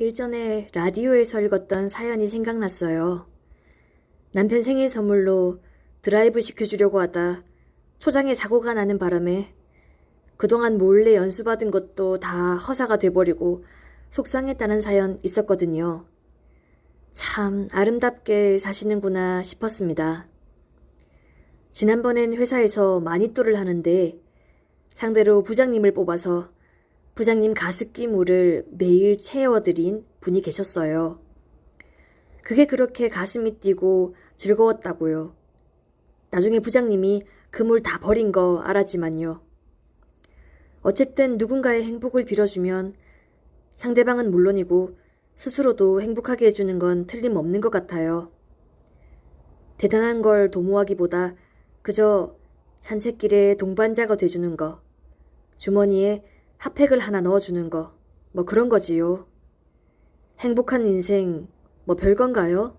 일전에 라디오에서 읽었던 사연이 생각났어요. 남편 생일 선물로 드라이브 시켜주려고 하다 초장에 사고가 나는 바람에 그동안 몰래 연수받은 것도 다 허사가 돼버리고 속상했다는 사연 있었거든요. 참 아름답게 사시는구나 싶었습니다. 지난번엔 회사에서 마니또를 하는데 상대로 부장님을 뽑아서 부장님 가습기 물을 매일 채워드린 분이 계셨어요. 그게 그렇게 가슴이 뛰고 즐거웠다고요. 나중에 부장님이 그 물 다 버린 거 알았지만요. 어쨌든 누군가의 행복을 빌어주면 상대방은 물론이고 스스로도 행복하게 해주는 건 틀림없는 것 같아요. 대단한 걸 도모하기보다 그저 산책길에 동반자가 돼주는 거, 주머니에 핫팩을 하나 넣어주는 거, 뭐 그런 거지요. 행복한 인생, 뭐 별건가요?